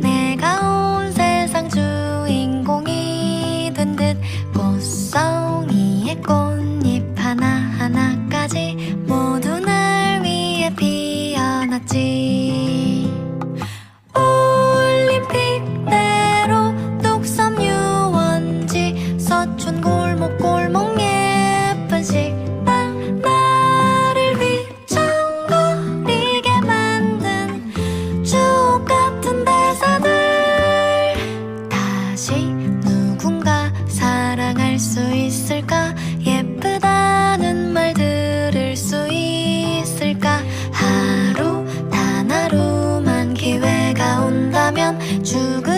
내가 온 세상 주인공이 된 듯 꽃송이의 꽃잎 하나하나까지 모두 날 위해 피어났지. 올림픽대로 녹섬 유원지 서촌고 다시 누군가 사랑할 수 있을까? 예쁘다는 말 들을 수 있을까? 하루 단 하루만 기회가 온다면 빛나리